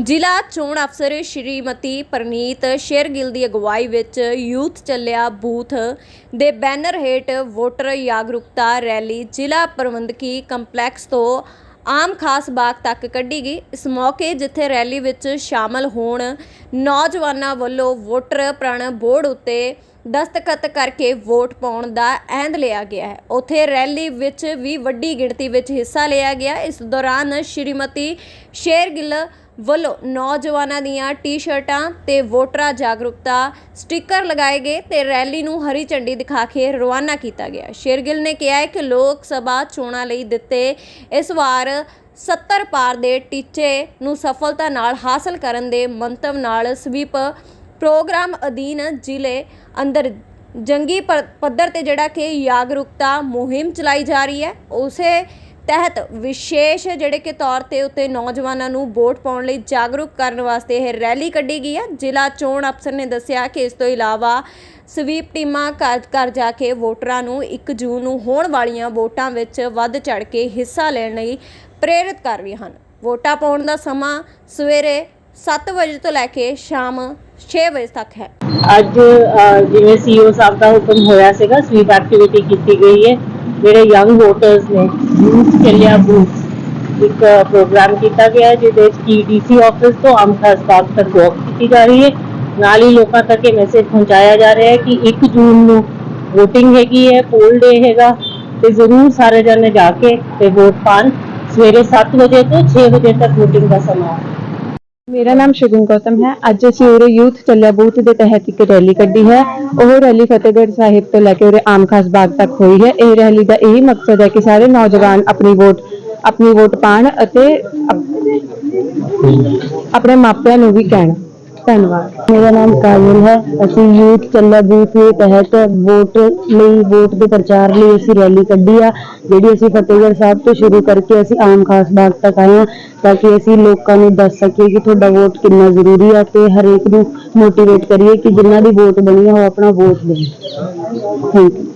ਜ਼ਿਲ੍ਹਾ ਚੋਣ ਅਫਸਰ ਸ਼੍ਰੀਮਤੀ ਪ੍ਰਨੀਤ ਸ਼ੇਰਗਿੱਲ ਦੀ ਅਗਵਾਈ ਵਿੱਚ ਯੂਥ ਚੱਲਿਆ ਬੂਥ ਦੇ ਬੈਨਰ ਹੇਠ ਵੋਟਰ ਜਾਗਰੂਕਤਾ ਰੈਲੀ ਜ਼ਿਲ੍ਹਾ ਪ੍ਰਬੰਧਕੀ ਕੰਪਲੈਕਸ ਤੋਂ ਆਮ ਖਾਸ ਬਾਗ ਤੱਕ ਕੱਢੀ ਗਈ। ਇਸ ਮੌਕੇ ਜਿੱਥੇ ਰੈਲੀ ਵਿੱਚ ਸ਼ਾਮਲ ਹੋਣ ਨੌਜਵਾਨਾਂ ਵੱਲੋਂ ਵੋਟਰ ਪ੍ਰਣ ਬੋਰਡ ਉੱਤੇ ਦਸਤਖਤ ਕਰਕੇ ਵੋਟ ਪਾਉਣ ਦਾ ਅਹਿਦ ਲਿਆ ਗਿਆ ਹੈ। ਉੱਥੇ ਰੈਲੀ ਵਿੱਚ ਵੀ ਵੱਡੀ ਗਿਣਤੀ ਵਿੱਚ ਹਿੱਸਾ ਲਿਆ ਗਿਆ। ਇਸ ਦੌਰਾਨ ਸ਼੍ਰੀਮਤੀ ਸ਼ੇਰਗਿੱਲ ਵੱਲੋਂ ਨੌਜਵਾਨਾਂ ਦੀਆਂ ਟੀ-ਸ਼ਰਟਾਂ ਤੇ ਵੋਟਰਾਂ ਜਾਗਰੂਕਤਾ ਸਟicker ਲਗਾਏ ਗਏ ਤੇ ਰੈਲੀ ਨੂੰ ਹਰੀ ਝੰਡੀ ਦਿਖਾ ਕੇ ਰਵਾਨਾ ਕੀਤਾ ਗਿਆ। ਸ਼ੇਰਗਿੱਲ ਨੇ ਕਿਹਾ ਕਿ ਲੋਕ ਸਭਾ ਚੋਣਾਂ ਲਈ ਦਿੱਤੇ ਇਸ ਵਾਰ 70 ਪਾਰ ਦੇ ਟੀਚੇ ਨੂੰ ਸਫਲਤਾ ਨਾਲ ਹਾਸਲ ਕਰਨ ਦੇ ਮੰਤਵ ਨਾਲ ਸਵੀਪ ਪ੍ਰੋਗਰਾਮ ਅਧੀਨ ਜ਼ਿਲ੍ਹੇ ਅੰਦਰ ਜੰਗੀ ਪ- ਪੱਧਰ ਤੇ ਜਿਹੜਾ ਕਿ ਜਾਗਰੂਕਤਾ ਮੁਹਿੰਮ ਚਲਾਈ ਜਾ ਰਹੀ ਹੈ, ਉਸੇ ਤਹਿਤ ਵਿਸ਼ੇਸ਼ ਜਿਹੜੇ ਕਿ ਤੌਰ ਤੇ ਉੱਤੇ ਨੌਜਵਾਨਾਂ ਨੂੰ ਵੋਟ ਪਾਉਣ ਲਈ ਜਾਗਰੂਕ ਕਰਨ ਵਾਸਤੇ ਇਹ ਰੈਲੀ ਕੱਢੀ ਗਈ ਹੈ। ਜ਼ਿਲ੍ਹਾ ਚੋਣ ਅਫਸਰ ਨੇ ਦੱਸਿਆ ਕਿ ਇਸ ਤੋਂ ਇਲਾਵਾ ਸਵੀਪ ਟੀਮਾਂ ਘਰ ਘਰ ਜਾ ਕੇ ਵੋਟਰਾਂ ਨੂੰ 1 ਜੂਨ ਨੂੰ ਹੋਣ ਵਾਲੀਆਂ ਵੋਟਾਂ ਵਿੱਚ ਵੱਧ ਚੜ ਕੇ ਹਿੱਸਾ ਲੈਣ ਲਈ ਪ੍ਰੇਰਿਤ ਕਰ ਰਹੀਆਂ ਹਨ। ਵੋਟਾਂ ਪਾਉਣ ਦਾ ਸਮਾਂ ਸਵੇਰੇ 7 ਵਜੇ ਤੋਂ ਲੈ ਕੇ ਸ਼ਾਮ 6 ਵਜੇ ਤੱਕ ਹੈ ਅੱਜ ਅ, ਜਿਵੇਂ ਸੀਓ ਸਾਹਿਬ ਦਾ ਹੁਕਮ ਹੋਇਆ ਸੀਗਾ ਸਵੀਪ ਐਕਟੀਵਿਟੀ ਕੀਤੀ ਗਈ ਹੈ ਜਿਹੜੇ ਯੰਗ ਵੋਟਰਸ ਨੇ ਯੂਥ ਚੱਲਿਆ ਬੂਥ ਇੱਕ ਪ੍ਰੋਗਰਾਮ ਕੀਤਾ ਗਿਆ ਹੈ ਜਿਹਦੇ ਵਿੱਚ ਡੀਸੀ ਆਫਿਸ ਤੋਂ ਆਮ ਖਾਸ ਬਾਗ ਤੱਕ ਵਾਕ ਕੀਤੀ ਜਾ ਰਹੀ ਹੈ ਨਾਲ ਹੀ ਲੋਕਾਂ ਤੱਕ ਇਹ ਮੈਸੇਜ ਪਹੁੰਚਾਇਆ ਜਾ ਰਿਹਾ ਹੈ ਕਿ 1 ਜੂਨ ਨੂੰ VOTING ਹੈਗੀ ਹੈ ਪੋਲ ਡੇ ਹੈਗਾ ਤੇ ਜ਼ਰੂਰ ਸਾਰੇ ਜਣੇ ਜਾ ਕੇ ਤੇ ਵੋਟ ਪਾਣ ਸਵੇਰੇ 7 ਵਜੇ ਤੋਂ 6 ਵਜੇ ਤੱਕ VOTING ਦਾ ਸਮਾਂ ਹੈ ਮੇਰਾ ਨਾਮ ਸ਼ਗੁਨ ਗੌਤਮ ਹੈ। ਅੱਜ ਅਸੀਂ ਉਰੇ ਯੂਥ ਚੱਲਿਆ ਬੂਥ ਦੇ ਤਹਿਤ ਇੱਕ ਰੈਲੀ ਕੱਢੀ ਹੈ। ਉਹ ਰੈਲੀ ਫਤਿਹਗੜ੍ਹ ਸਾਹਿਬ ਤੋਂ ਲੈ ਕੇ ਉਰੇ ਆਮ ਖਾਸ ਬਾਗ ਤੱਕ ਹੋਈ ਹੈ। ਇਹ ਰੈਲੀ ਦਾ ਇਹੀ ਮਕਸਦ ਹੈ ਕਿ ਸਾਰੇ ਨੌਜਵਾਨ ਆਪਣੀ ਵੋਟ ਆਪਣੀ ਵੋਟ ਪਾਣ ਅਤੇ ਆਪਣੇ ਮਾਪਿਆਂ ਨੂੰ ਵੀ ਕਹਿਣ। ਧੰਨਵਾਦ। ਮੇਰਾ ਨਾਮ ਕਾਜਲ ਹੈ। ਅਸੀਂ ਯੂਥ ਚੱਲਾ ਬੂਥ ਦੇ ਤਹਿਤ ਵੋਟ ਲਈ, ਵੋਟ ਦੇ ਪ੍ਰਚਾਰ ਲਈ ਅਸੀਂ ਰੈਲੀ ਕੱਢੀ ਆ, ਜਿਹੜੀ ਅਸੀਂ ਫਤਿਹਗੜ੍ਹ ਸਾਹਿਬ ਤੋਂ ਸ਼ੁਰੂ ਕਰਕੇ ਅਸੀਂ ਆਮ ਖਾਸ ਬਾਗ ਤੱਕ ਆਏ ਹਾਂ। ਤਾਂ ਕਿ ਅਸੀਂ ਲੋਕਾਂ ਨੂੰ ਦੱਸ ਸਕੀਏ ਕਿ ਤੁਹਾਡਾ ਵੋਟ ਕਿੰਨਾ ਜ਼ਰੂਰੀ ਆ ਤੇ ਹਰੇਕ ਨੂੰ ਮੋਟੀਵੇਟ ਕਰੀਏ ਕਿ ਜਿਨ੍ਹਾਂ ਦੀ ਵੋਟ ਬਣੀ ਆ ਉਹ ਆਪਣਾ ਵੋਟ ਦੇਣ। Thank you